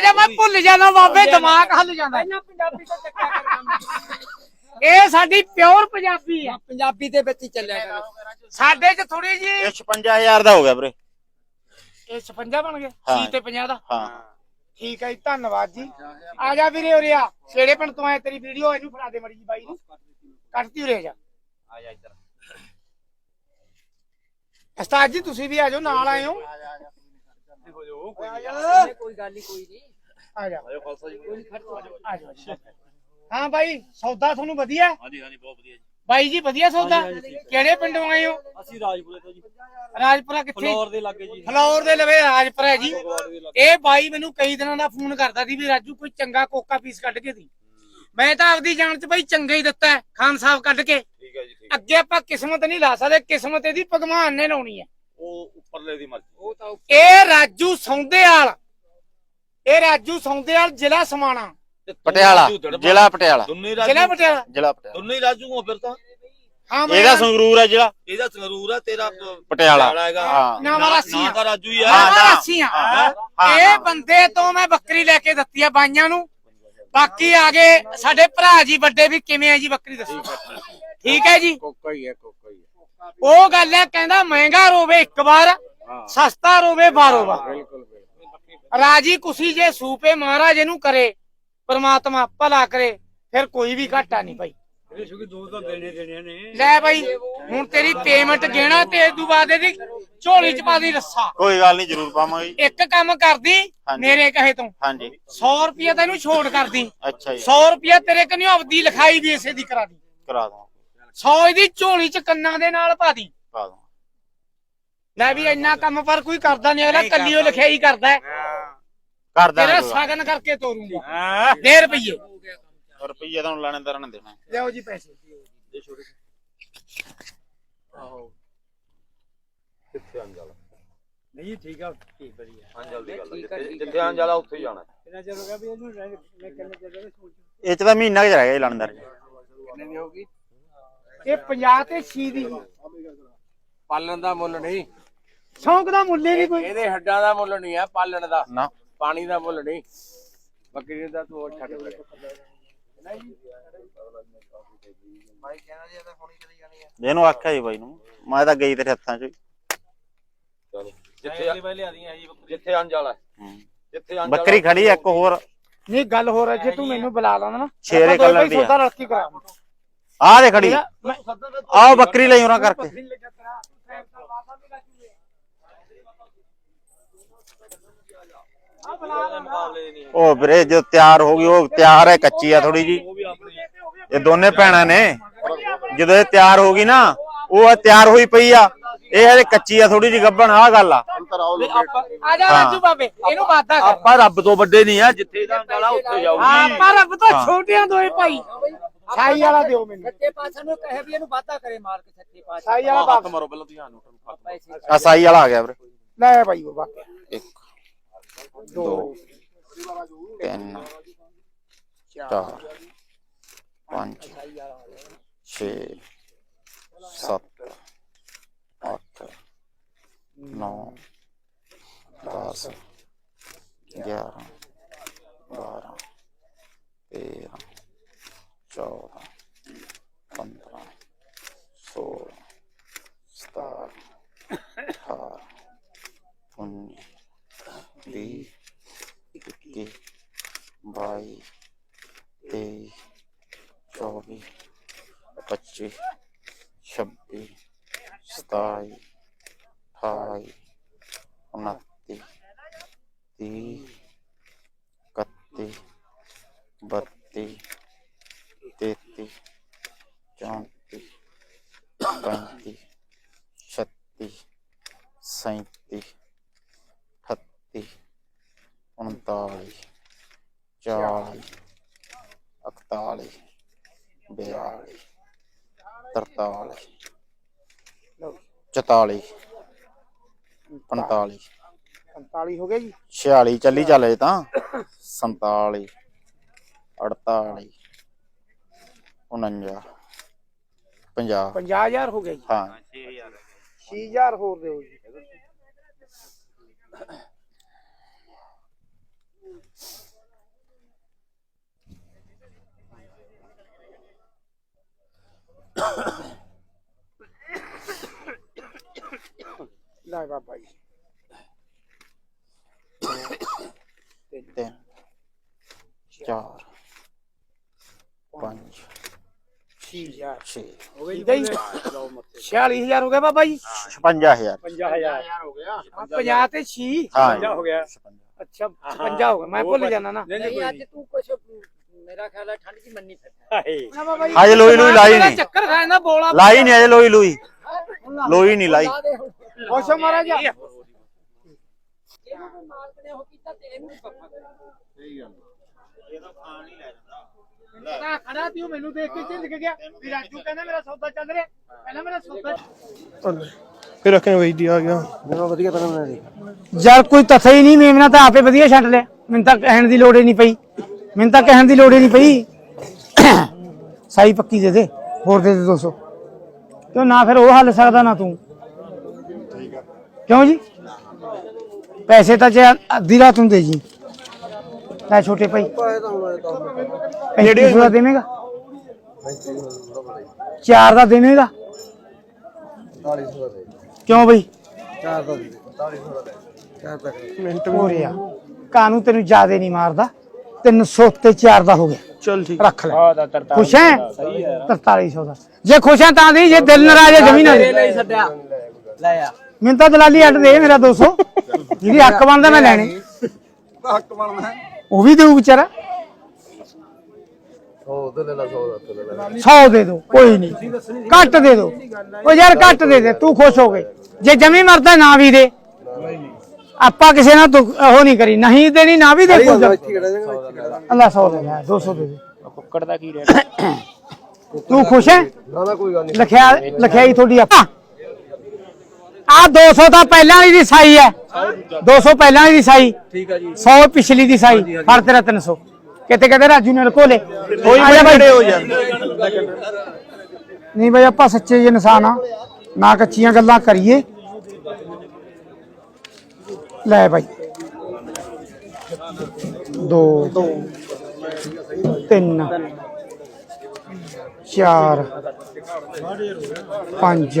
ਜਾ ਮੈਂ ਭੁੱਲ ਜਾਣਾ ਬਾਬੇ ਦਿਮਾਗ ਹੱਲ ਜਾਂਦਾ। ਇਹਨਾਂ ਪੰਜਾਬੀ ਤੋਂ ਚੱਕਿਆ ਕਰ ਕੰਮ। ਇਹ ਸਾਡੀ ਪਿਓਰ ਪੰਜਾਬੀ ਆ। ਪੰਜਾਬੀ ਦੇ ਵਿੱਚ ਹੀ ਚੱਲਿਆ ਕਰ। ਸਾਡੇ ਚ ਥੋੜੀ ਜੀ ਇਹ 56000 ਦਾ ਹੋ ਗਿਆ ਵੀਰੇ। ਇਹ 56 ਬਣ ਗਏ ਹਾਂ। 30 ਤੇ 50 ਦਾ? ਹਾਂ। ਠੀਕ ਹੈ ਜੀ ਧੰਨਵਾਦ ਜੀ। ਆ ਜਾ ਵੀਰੇ ਉਰੇ ਆ। ਛੇੜੇ ਪਿੰਡ ਤੋਂ ਆਏ ਤੇਰੀ ਵੀਡੀਓ ਇਹਨੂੰ ਫੜਾ ਦੇ ਮੜੀ ਜੀ ਬਾਈ ਨੂੰ। ਕੱਟਤੀ ਉਰੇ ਆ ਜਾ। ਆ ਜਾ ਇੱਧਰ। ਉਸਤਾਦ ਜੀ ਤੁਸੀਂ ਵੀ ਆ ਜਾਓ ਨਾਲ ਆਏ ਹੋ। ਕੋਈ ਗੱਲ ਨਹੀਂ ਕੋਈ ਨਹੀਂ ਆ ਜਾ। ਕੋਈ ਨਹੀਂ ਖੜ ਜਾ ਆ ਜਾਓ, ਆ ਜਾਓ ਹਾਂ ਬਾਈ ਸੌਦਾ ਤੁਹਾਨੂੰ ਵਧੀਆ? ਹੈ? ਹਾਂਜੀ ਹਾਂਜੀ ਬਹੁਤ ਵਧੀਆ ਜੀ। ਬਾਈ ਜੀ ਵਧੀਆ ਸੌਦਾ? ਕਿਹੜੇ ਪਿੰਡੋਂ ਆਏ ਹੋ? ਅਸੀਂ ਰਾਜਪੁਰੇ ਤੋਂ ਜੀ। ਰਾਜਪੁਰਾ ਕਿੱਥੇ? ਫਲੋਰ ਦੇ ਲਾਗੇ ਜੀ। ਫਲੌਰ ਦੇ ਲਵੇ ਰਾਜਪੁਰਾ ਹੈ ਜੀ। ਫਲੋਰ ਦੇ ਲਾਗੇ। ਇਹ ਬਾਈ ਮੈਨੂੰ ਕਈ ਦਿਨਾਂ ਦਾ ਫੋਨ ਕਰਦਾ ਸੀ ਵੀ ਰਾਜੂ ਕੋਈ ਚੰਗਾ ਕੋਕਾ ਪੀਸ ਕੱਢ ਕੇ ਦੀ। ਮੈਂ ਤਾਂ ਆਪਦੀ ਜਾਣ ਚ ਬਾਈ ਚੰਗਾ ਹੀ ਦਿੱਤਾ ਹੈ, ਖਾਨ ਸਾਹਿਬ ਕੱਢ ਕੇ। ਠੀਕ ਹੈ ਜੀ ਠੀਕ ਅੱਗੇ ਆਪਾਂ ਕਿਸਮਤ ਨਹੀਂ ਲਾ ਸਕਦੇ ਕਿਸਮਤ ਇਹਦੀ ਭਗਵਾਨ ਨੇ ਲਾਉਣੀ ਹੈ। ਉਹ ਉੱਪਰਲੇ ਦੀ ਮਰਜ਼ੀ। ਉਹ ਤਾਂ ਇਹ ਰਾਜੂ ਸੌਂਦੇਵਾਲ ਇਹ ਰਾਜੂ ਸੌਂਦੇਵਾਲ ਜ਼ਿਲ੍ਹਾ ਸਮਾਣਾ। ਪਟਿਆਲਾ ਜ਼ਿਲ੍ਹਾ ਪਟਿਆਲਾ। ਦੁੰਨੀ ਜ਼ਿਲ੍ਹਾ ਰਾਜੂ ਪਟਿਆਲਾ? ਜ਼ਿਲ੍ਹਾ ਪਟਿਆਲਾ। ਦੁੰਨੀ ਰਾਜੂ ਹੋ ਫਿਰ ਤਾਂ। ਹਾਂ ਇਹਦਾ ਸੰਗਰੂਰ ਹੈ ਜ਼ਿਲ੍ਹਾ। ਇਹਦਾ ਸੰਗਰੂਰ ਆ ਤੇਰਾ ਪ- ਪਟਿਆਲਾ। ਹੈਗਾ। ਹਾਂ। ਨਾ ਵਾਲਾ ਸੀ ਨਾਂ ਤਾਂ ਰਾਜੂ ਹੀ ਹਾਂ, ਆ ਨਾ। ਅਸੀਂ ਆ। ਹਾਂ, ਹਾਂ, ਇਹ। ਬੰਦੇ ਤੋਂ ਮੈਂ ਬੱਕਰੀ ਲੈ ਕੇ ਦਿੱਤੀ ਆ ਬਾਈਆਂ ਨੂੰ। ਬਾਕੀ ਆ ਗਏ ਸਾਡੇ ਭਰਾ ਜੀ ਵੱਡੇ ਵੀ ਕਿਵੇਂ ਆ ਜੀ ਬੱਕਰੀ ਦੱਸੋ। ਠੀਕ ਹੈ ਜੀ? ਕੋਕਾ ਹੀ ਹੈ ਕੋਕਾ ਹੀ ਹੈ ਉਹ ਗੱਲ ਹੈ ਕਹਿੰਦਾ ਮਹਿੰਗਾ ਰੋਵੇ ਇੱਕ ਵਾਰ ਸਸਤਾ ਰੋਵੇ ਬਾਰੋ ਵਾਰ। ਬਿਲਕੁਲ। ਰਾਜੀ ਕੁਸੀ ਜੇ ਸੂਪੇ ਮਹਾਰਾਜ ਇਹਨੂੰ ਕਰੇ ਪਰਮਾਤਮਾ ਭਲਾ ਕਰੇ ਫਿਰ ਕੋਈ ਵੀ ਘਾਟਾ ਨਹੀਂ ਭਾਈ। ਤਾਂ ਦੇਣੇ ਦੇਣੇ ਲੈ ਭਾਈ ਹੁਣ ਤੇਰੀ ਪੇਮੈਂਟ ਗੇਣਾ ਤੇ ਇਸ ਤੋਂ ਬਾਅਦ ਇਹਦੀ ਝੋਲੀ ਚ ਪਾ ਦੀ ਰੱਸਾ। ਕੋਈ ਗੱਲ ਨਹੀਂ ਜ਼ਰੂਰ ਪਾਵਾਂਗੇ ਇੱਕ ਕੰਮ ਕਰਦੀ। ਮੇਰੇ ਕਹੇ ਤੋਂ। ਹਾਂਜੀ। 100 ਰੁਪਏ ਤੈਨੂੰ ਛੋੜ ਕਰਦੀ। ਅੱਛਾ ਜੀ। 100 ਰੁਪਏ ਤੇਰੇ ਕਨਿਓ ਆਪਦੀ ਲਿਖਾਈ ਵੀ ਇਸੇ ਦੀ ਕਰਾ ਦੀ। ਕਰਾ ਦਵਾਂ 100 ਇਹਦੀ ਝੋਲੀ ਚ ਕੰਨਾਂ ਦੇ ਨਾਲ ਪਾ ਦੀ। ਪਾ ਦਵਾਂ ਲੈ ਵੀ ਇੰਨਾ ਕੰਮ ਪਰ ਕੋਈ ਕਰਦਾ ਨਹੀਂ ਅਗਲਾ ਕੱਲੀਓ ਲਿਖਾਈ ਕਰਦਾ। ਹੈ। ਕਰ ਤੇਰਾ ਸ਼ਗਨ ਕਰਕੇ ਤੋਰੂੰਗਾ। ਦੇ ਰੁਪਈਏ। ਰੁਪਈਆ ਤਾਂ ਲੈਣੇ ਨੇ ਦੇਣਾ ਲਿਆਓ ਜੀ ਪੈਸੇ। ਨਹੀਂ ਠੀਕ ਆ ਠੀਕ ਵਧੀਆ। ਅੰਜਲ ਦੀ ਗੱਲ ਆ, ਠੀਕ ਆ, ਜਿੱਥੇ। ਜਿੱਥੇ ਅੰਜਲ ਆ ਉੱਥੇ ਹੀ ਜਾਣਾ। ਇਹਨਾਂ ਚਿਰ ਹੋ ਗਿਆ ਵੀ ਇਹਨੂੰ ਰਹਿ- ਮੈਂ ਕਿੰਨੇ ਚਿਰ ਦਾ ਸੋਚ ਇਹ ਚ ਤਾਂ ਮਹੀਨਾ ਕੁ ਰਹਿ ਗਿਆ ਜੀ ਲਣਦਰ ਕਿੰਨੇ ਦੀ ਹੋਗੀ ਇਹ 50 ਤੇ 6 ਦੀ। ਪਾਲਣ ਦਾ ਮੁੱਲ ਨਹੀਂ। ਸ਼ੌਂਕ ਦਾ ਮੁੱਲ ਹੀ ਨਹੀਂ ਕੋਈ। ਇਹਦੇ ਹੱਡਾਂ ਦਾ ਮੁੱਲ ਨਹੀਂ ਆ ਪਾਲਣ ਦਾ। ਨਾ। ਪਾਣੀ ਦਾ ਮੁੱਲ ਨਹੀਂ। ਬੱਕਰੀ ਦਾ ਤੂੰ ਹੋਰ ਛੱਡ ਦੇ ਇਹਨੂੰ ਆਖਿਆ ਜੀ ਬਾਈ ਨੂੰ ਮੈਂ ਤਾਂ ਗਈ ਤੇਰੇ ਹੱਥਾਂ 'ਚ। ਹੀ। ਚਲੋ। ਜਿੱਥੇ ਲਿਆਦੀਆਂ ਜੀ ਜਿੱਥੇ ਅੰਜਲ ਆ ਹੂੰ। ਜਿੱਥੇ ਅੰਜਲ ਬੱਕਰੀ ਖੜੀ ਆ ਇੱਕ ਹੋਰ। ਨਹੀਂ ਗੱਲ ਹੋ ਰਹੀ ਜੇ ਤੂੰ ਮੈਨੂੰ ਬੁਲਾ ਲਾਂਦਾ ਨਾ ਸ਼ੇਰੇ ਆਪਾਂ ਦੋਵੇਂ colour ਦੀ ਆ। ਸੌਦਾ ਰਲ ਕੇ ਕਰਾਂਗੇ। ਆਹ ਦੇ ਖੜੀ। ਆਹ ਬੱਕਰੀ ਲਈ ਉਹਨਾਂ ਕਰਕੇ। ਉਹ ਵੀਰੇ ਜੋ ਤਿਆਰ ਹੋ ਗਈ ਉਹ ਤਿਆਰ ਹੈ ਕੱਚੀ ਆ ਥੋੜੀ ਜੀ ਇਹ ਦੋਨੇ ਭੈਣਾਂ ਨੇ। ਜਦੋਂ ਇਹ ਤਿਆਰ ਹੋ ਗਈ ਨਾ ਉਹ ਤਿਆਰ ਹੋਈ ਪਈ ਆ। ਇਹ ਹਲੇ ਕੱਚੀ ਆ ਥੋੜੀ ਜੀ ਗੱਭਣ ਆ ਗੱਲ ਆ। ਆ ਜਾ ਹਾਂ। ਰਾਜੂ ਬਾਬੇ ਇਹਨੂੰ ਵਾਦਾ ਕਰ। ਆਪਾਂ ਰੱਬ ਤੋਂ ਵੱਡੇ ਨਹੀਂ ਆ ਜਿੱਥੇ ਦਾ ਆ ਉੱਥੇ ਹਾਂ ਜਾਊਗੀ। ਪਰ ਰੱਬ ਤਾਂ। ਛੋਟਿਆਂ ਦੋਏ ਭਾਈ। ਸਾਈ ਵਾਲਾ ਦਿਓ ਮੈਨੂੰ। ਸੱਚੇ ਪਾਤਸ਼ਾਹ ਨੂੰ ਕਹੇ ਵੀ ਇਹਨੂੰ ਵਾਦਾ ਕਰੇ ਮਾਲਕ ਸੱਚੇ ਪਾਤਸ਼ਾਹ। ਸਾਈ ਵਾਲਾ ਬਾਪ ਮਾਰੋ ਪਹਿਲਾਂ ਧਿਆਨ ਨੂੰ ਆ ਸਾਈ ਵਾਲਾ ਆ ਗਿਆ ਵੀਰੇ। ਲੈ ਭਾਈ ਉਹ ਬਾਕੀ ਇੱਕ। ਦੋ। ਤਿੰਨ, ਚਾਰ, ਪੰਜ, ਛੇ, ਸੱਤ, ਅੱਠ, ਨੌ, ਦਸ 11 12 13 14 15 16 ਬੱਤੀ ਤੇਤੀ ਚੌਂਤੀ ਪੈਂਤੀ ਛੱਤੀ ਸੈਂਤੀ ਅਠੱਤੀ ਉਨਤਾਲੀ ਚਾਲੀ ਇਕਤਾਲੀ ਬਿਆਲੀ ਤਰਤਾਲੀ ਚੁਤਾਲੀ ਪੰਤਾਲੀ 45 ਹੋ ਗਿਆ ਜੀ 46 ਚੱਲੀ ਚੱਲੇ ਤਾਂ 47 48 49 50 50000 ਹੋ ਗਿਆ ਜੀ। ਹਾਂ। 6000 ਹੋਰ ਦਿਓ ਜੀ। ਲੈ ਬਾਬਾ ਜੀ। ਤਿੰਨ। ਚਾਰ। 6000 ਛੇ ਠੀਕ ਹੈ ਜੀ। 46000 ਹੋ ਗਿਆ ਬਾਬਾ ਜੀ? 56000 50000 ਆਹ 50 ਤੇ 6 ਹਾਂ ਹੋ ਗਿਆ। ਅੱਛਾ 55 ਹੋ। ਗਿਆ। ਮੈਂ ਭੁੱਲ ਜਾਣਾ ਨਾ। ਨਹੀਂ ਨਹੀਂ ਅੱਜ ਤੂੰ ਕੁਛ ਮੇਰਾ ਖਿਆਲ ਹੈ ਠੰਡ ਦੀ ਮੰਨੀ ਫਿਰਦਾ। ਹਾਏ ਨਾ ਬਾਬਾ ਜੀ ਹਜੇ ਲੋਈ ਲੋਈ ਲਾਈ ਨਹੀਂ। ਚੱਕਰ ਖਾਇਆ ਨਾ ਬੋਲਾ। ਲਾਈ ਨਹੀਂ ਅਜੇ ਲੋਈ ਲੋਈ। ਲੋਈ ਨਹੀਂ ਲਾਈ। ਖੁਸ਼ ਹੋ ਮਹਾਰਾਜ ਇਹਨੂੰ ਮਾਲਕ ਨੇ ਉਹ ਕੀਤਾ ਤੇ ਇਹਨੂੰ ਵੀ ਪੱਪਾ ਕਰਿਆ ਤਾਂ ਖੜਾ ਤੀ ਉਹ ਮੈਨੂੰ ਦੇਖ ਕੇ ਝਿਲਕ ਗਿਆ। ਵੀ ਰਾਜੂ ਕਹਿੰਦਾ ਮੇਰਾ ਸੌਦਾ ਚੱਲ ਰਿਹਾ ਕਹਿੰਦਾ ਮੇਰਾ ਸੌਦਾ ਫਿਰ ਰੱਖਣੇ ਵਈ ਦੀ ਆ ਗਿਆ। ਯਾਰ ਕੋਈ ਤਥਾ ਹੀ ਨਹੀਂ ਮੇਮਨਾ ਤਾਂ ਆਪੇ ਵਧੀਆ ਛੱਡ ਲਿਆ। ਮੈਨੂੰ ਤਾਂ ਕਹਿਣ ਦੀ ਲੋੜ ਹੀ ਨਹੀਂ ਪਈ। ਮੈਨੂੰ ਤਾਂ ਕਹਿਣ ਦੀ ਲੋੜ ਹੀ ਨਹੀਂ ਪਈ। ਸਾਈ ਪੱਕੀ ਦੇ ਦੇ ਹੋਰ ਦੇ ਦੇ 200 ਕਿਉਂ ਨਾ ਫਿਰ ਉਹ ਹੱਲ ਸਕਦਾ ਨਾ ਤੂੰ? ਕਿਉਂ ਜੀ? ਪੈਸੇ ਤਾਂ ਜੇ ਅੱਧੀ ਰਾਤ ਨੂੰ ਦੇ ਜੀ। ਲੈ ਛੋਟੇ ਭਾਈ। ਜਿਹੜੀ ਦਾ ਦੇਵੇਂਗਾ? ਚਾਰ ਦਾ ਦੇਵੇਂਗਾ? ਕਿਉਂ ਬਈ? ਮਿੰਟ ਹੋ ਰਿਹਾ ਕਾਨੂੰ ਤੈਨੂੰ ਜਿਆਦੇ ਨਹੀਂ ਮਾਰਦਾ? 300 ਤੇ 4 ਦਾ ਹੋ ਗਿਆ। ਚੱਲ ਠੀਕ। ਰੱਖ ਲੈ। ਖੁਸ਼ ਹੈ? 4300 ਦਾ। ਜੇ ਖੁਸ਼ ਹੈ ਤਾਂ ਦੀ ਜੇ ਦਿਲ ਨਾਰਾਜ਼ ਹੈ ਜ਼ਮੀਨ ਦੇ ਨਹੀਂ ਛੱਡਿਆ। ਲੈ ਆ। ਮੈਨੂੰ ਤਾਂ ਦਲਾਲੀ ਅੱਡ ਦੇ ਮੇਰਾ 200 ਜਿਹਦੀ ਹੱਕ ਬਣਦਾ ਮੈਂ ਲੈਣੇ। ਹੱਕ ਬਣਨਾ ਉਹ ਵੀ ਦੇਊ ਵਿਚਾਰਾ? 100 ਦੇ ਦੋ ਕੋਈ ਨਹੀਂ। ਘੱਟ ਦੇ ਦੋ। ਉਹ ਯਾਰ ਘੱਟ ਦੇ ਦੇ ਤੂੰ ਖੁਸ਼ ਹੋ ਗਏ। ਜੇ ਜਮੀ ਮਰਦਾ ਨਾ ਵੀ ਦੇ। ਆਪਾਂ ਕਿਸੇ ਨਾਲ ਉਹ ਨਹੀਂ ਕਰੀ ਨਹੀਂ ਦੇਣੀ ਨਾ ਵੀ ਦੇ ਕੋਈ। ਅੱਲਾ 100 ਦੇ ਲੈ 200 ਦੇ ਦੇ। ਕੁੱਕੜ ਦਾ ਕੀ ਰੇਟ ਤੂੰ ਖੁਸ਼ ਹੈ? ਨਾ ਨਾ ਕੋਈ ਗੱਲ ਨਹੀਂ। ਲਿਖਿਆ ਲਿਖਿਆਈ ਤੁਹਾਡੀ ਆਪਾਂ। ਆ 200 ਤਾਂ ਪਹਿਲਾਂ ਵਾਲੀ ਦੀ ਸਾਈ ਹੈ। 200 ਪਹਿਲਾਂ ਦੀ ਸਾਈ। ਠੀਕ ਆ ਜੀ। 100 ਪਿਛਲੀ ਦੀ ਸਾਈ। ਫੜ ਤੇਰਾ 300 ਕਿਤੇ ਕਿਤੇ ਰਾਜੂ ਨੇ ਲਕੋ ਲੇ। ਆ ਜਾ ਬਾਈ। ਹੋ ਜਾਂਦੇ। ਨਹੀਂ ਬਈ ਆਪਾਂ ਸੱਚੇ ਜਿਹੇ ਇਨਸਾਨ ਆ। ਨਾ ਕੱਚੀਆਂ ਗੱਲਾਂ ਕਰੀਏ। ਲੈ ਬਾਈ। ਦੋ ਤਿੰਨ ਚਾਰ ਪੰਜ।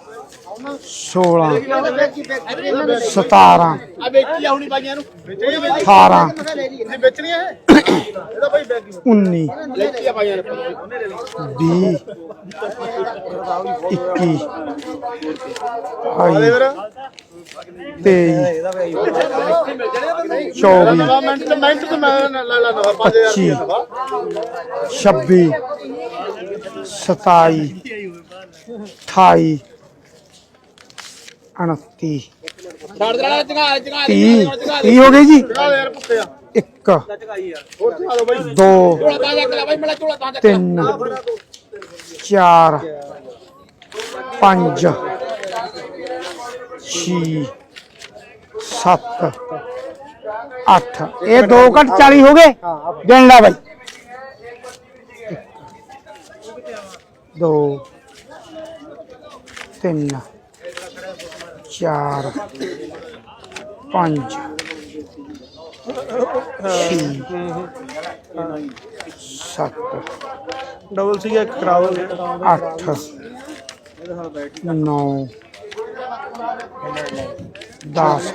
ਸੱਤ ਅੱਠ ਨੌ ਦਸ ਗਿਆਰਾਂ ਬਾਰਾਂ ਤੇਰਾਂ ਚੌਦਾਂ ਪੰਦਰਾਂ ਸੋਲਾਂ, ਸਤਾਰਾਂ, ਅਠਾਰਾਂ, ਉੱਨੀ, ਵੀਹ, ਇੱਕੀ, ਬਾਈ, ਤੇਈ, ਚੌਵੀ, ਪੱਚੀ, ਛੱਬੀ, ਸਤਾਈ, ਅਠਾਈ ਉਨੱਤੀ ਤੀਹ ਤੀਹ ਹੋ ਗਈ ਜੀ ਇੱਕ ਦੋ ਤਿੰਨ ਚਾਰ ਪੰਜ ਛੇ ਸੱਤ ਅੱਠ ਇਹ ਦੋ ਘੱਟ 40 ਹੋ ਗਏ ਗਿਣ ਲੈ ਬਾਈ ਦੋ ਤਿੰਨ ਚਾਰ ਪੰਜ ਛੇ ਸੱਤ ਡਬਲ ਸੀ ਇੱਕ ਗਿਆ ਅੱਠ ਨੌ ਦਸ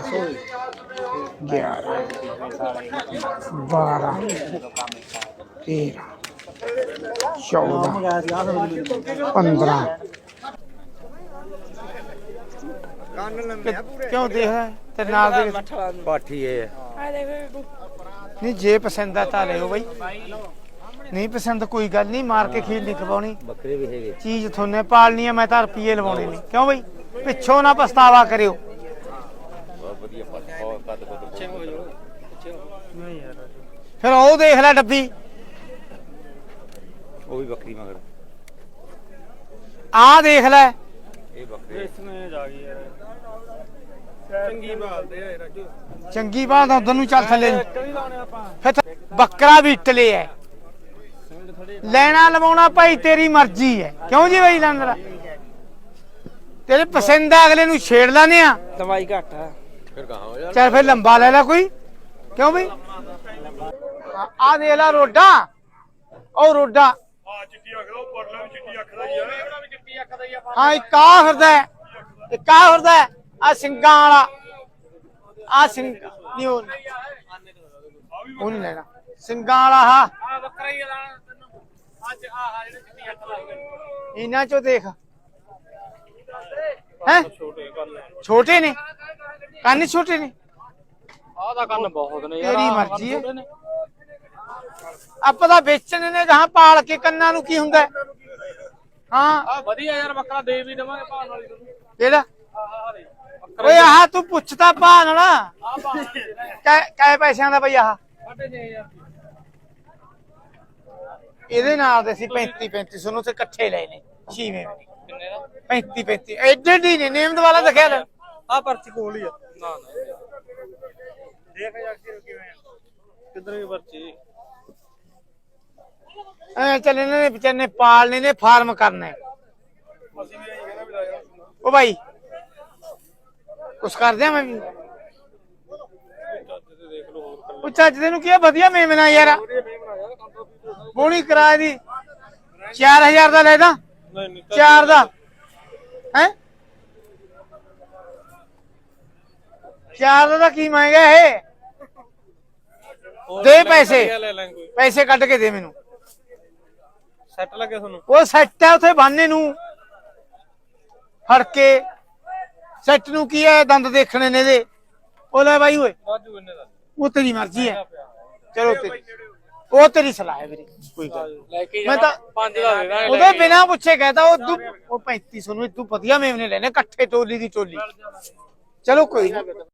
ਗਿਆਰਾਂ ਬਾਰਾਂ ਤੇਰਾਂ ਚੌਦਾਂ ਪੰਦਰਾਂ ਕਿਉਂ ਦੇਖ ਤੇ ਨਾਲ ਦੇ ਪਾਠੀ ਇਹ ਨਹੀਂ ਜੇ ਪਸੰਦ ਆ ਤਾਂ ਲਿਓ ਬਈ। ਨਹੀਂ ਪਸੰਦ ਕੋਈ ਗੱਲ ਨਹੀਂ ਮਾਰ ਕੇ ਖੀਲ ਨਹੀਂ ਖਵਾਉਣੀ। ਬੱਕਰੇ ਵੀ ਹੈਗੇ। ਚੀਜ਼ ਥੋਨੇ ਪਾਲਣੀ ਆ ਮੈਂ ਤਾਂ ਰੁਪਏ ਲਵਾਉਣੇ ਨੇ ਕਿਉਂ ਬਈ? ਪਿੱਛੋਂ ਨਾ ਪਛਤਾਵਾ ਕਰਿਓ। ਵਧੀਆ ਫਿਰ ਉਹ ਦੇਖ ਲੈ ਡੱਬੀ। ਉਹ ਵੀ ਬੱਕਰੀ ਮਗਰ। ਆਹ ਦੇਖ ਲੈ। ਇਹ ਬੱਕਰੀ। ਇਸਮੇ ਜਾ ਗਈ ਯਾਰ। ਚੰਗੀ ਬਾਲਦੇ ਆ ਰਾਜੂ। ਚੰਗੀ ਬਾਤ ਉਧਰ ਨੂੰ ਚੱਲ ਥੱਲੇ ਨੂੰ। ਕਵੀ ਲਾਉਣੇ ਆਪਾਂ। ਫਿਰ ਥ- ਬੱਕਰਾ ਵੀ ਇਟਲੇ ਹੈ ਲੈਣਾ ਲਵਾਉਣਾ ਭਾਈ ਤੇਰੀ ਮਰਜ਼ੀ ਹੈ ਕਿਉਂ ਜੀ ਬਾਈ ਲੰਦਰਾ ਤੇਰੇ ਪਸੰਦ ਆ ਅਗਲੇ ਨੂੰ ਛੇੜ ਲਾਨੇ ਆ। ਦਵਾਈ ਘੱਟ ਆ। ਚੱਲ ਫਿਰ ਲੰਬਾ ਲੈ ਲੈ ਕੋਈ। ਕਿਉਂ ਬਈ? ਆ ਦੇ ਲੈ ਰੋਡਾ। ਉਹ ਰੋਡਾ। ਹਾਂ ਇੱਕ ਆ ਫਿਰਦਾ ਹੈ। ਇੱਕ ਆ ਫਿਰਦਾ ਹੈ। ਆ ਸਿੰਘਾਂ ਵਾਲਾ। ਆ ਸਿੰਘ ਨਹੀਂ ਉਹ ਉਹ ਨਹੀਂ ਲੈਣਾ। ਸਿੰਘਾਂ ਵਾਲਾ ਹਾਂ ਆ। ਬੱਕਰਾ ਹੀ ਲਾਣਾ ਤੈਨੂੰ ਅੱਜ ਆ ਆ ਜਿਹੜੇ ਚਿੱਟੀ ਅੱਖ ਲਾਈ ਇਹਨਾਂ ਚੋਂ ਦੇਖ। ਹੈ? ਛੋਟੇ ਨੇ। ਕੰਨ ਛੋਟੇ ਨੇ। ਆਹ ਦਾ ਕੰਨ ਬਹੁਤ ਨੇ ਯਾਰ। ਤੇਰੀ ਆਹ ਮਰਜ਼ੀ ਹੈ। ਕੰਨ ਛੋਟੇ ਨੇ। ਆਪਾਂ ਤਾਂ ਵੇਚਣੇ ਨੇ ਜਹਾਂ ਪਾਲ ਕੇ ਕੰਨਾਂ ਨੂੰ ਕੀ ਹੁੰਦਾ? ਹੈ? ਹਾਂ ਆਹ ਵਧੀਆ ਯਾਰ ਬੱਕਰਾ ਦੇ ਵੀ ਦੇਵਾਂਗੇ ਭਾਣ ਵਾਲੀ ਤੈਨੂੰ ਕਿਹੜਾ? ਆਹ ਦੇ ਓਏ ਆਹ ਤੂੰ ਪੁੱਛਦਾ ਭਾ ਨਾਲ ਆਹ ਭਾਣ ਕੈ ਕੈ ਪੈਸਿਆਂ ਦਾ ਬਈ ਆਹ। ਇਹਦੇ ਨਾਲ ਦੇ ਸੀ 35 3500 ਨੂੰ ਤੇ ਇਕੱਠੇ ਲਏ ਨੇ ਛੀਵੇਂ ਵੀ ਕਿੰਨੇ ਦਾ? 35 35 ਐਡੇ ਢੀ ਨੇ ਨੇਮਦ ਵਾਲਾ ਦਿਖਿਆ ਲੈ ਆਹ ਪਰਚੀ ਕੋਲ ਹੀ ਆ। ਨਾ ਨਾ। ਦੇਖ ਯਾਰ ਕਿਵੇਂ ਕਿੱਧਰ ਗਈ ਪਰਚੀ? ਐ ਚੱਲ ਇਹਨਾਂ ਨੇ ਵਿਚਾਰੇ ਨੇ ਪਾਲਨੇ ਨੇ ਫਾਰਮ ਕਰਨਾ। ਉਹ ਭਾਈ ਕੁਛ ਕਰਦੇ ਆ ਮੈਂ ਵੀ। ਉਹ ਚੱਜ ਦੇ ਨੂੰ ਕੀ ਆ ਵਧੀਆ ਮੇਮਨਾ ਯਾਰ। ਬੋਣੀ ਕਿਰਾਏ ਦੀ। 4000 ਦਾ ਲੈਦਾ ਨਹੀਂ ਨਹੀਂ ਚਾਰ ਦਾ। ਹੈ? ਚਾਰ ਦਾ ਤਾਂ ਕੀ ਮੰਗਿਆ ਇਹ? ਦੇ ਪੈਸੇ। ਲੈ ਲਾਂ ਕੋਈ। ਪੈਸੇ ਕੱਢ ਕੇ ਦੇ ਮੈਨੂੰ। ਸੈੱਟ ਲੱਗੇ ਤੁਹਾਨੂੰ? ਉਹ ਸੈੱਟ ਹੈ ਉਥੇ ਬਾਨੇ ਨੂੰ। ਫੜ ਕੇ। ਸੈੱਟ ਨੂੰ ਕੀ ਹੈ ਦੰਦ ਦੇਖਣੇ ਨੇ ਇਹਦੇ। ਉਹ ਲੈ ਬਾਈ ਓਏ। ਦਾ। ਉਹ ਤੇਰੀ ਮਰਜ਼ੀ ਹੈ ਚਲੋ ਤੇਰੀ। ਉਹ ਤੇਰੀ ਸਲਾਹ ਹੈ ਵੀਰੇ ਕੋਈ ਗੱਲ ਨੀ। ਲੈ ਕੇ ਮੈਂ ਤਾਂ ਪੰਜ ਦਾ ਦੇ ਦਾਂਗੇ। ਉਹਦੇ ਬਿਨਾ ਪੁੱਛੇ ਕਹਤਾ ਉਹ ਦੂ ਉਹ 3500 ਨੂੰ ਤੂੰ ਵਧੀਆ ਮੇਵਨੇ ਲੈਣੇ ਇਕੱਠੇ ਟੋਲੀ ਦੀ ਟੋਲੀ। ਚਲੋ ਕੋਈ ਨੀ।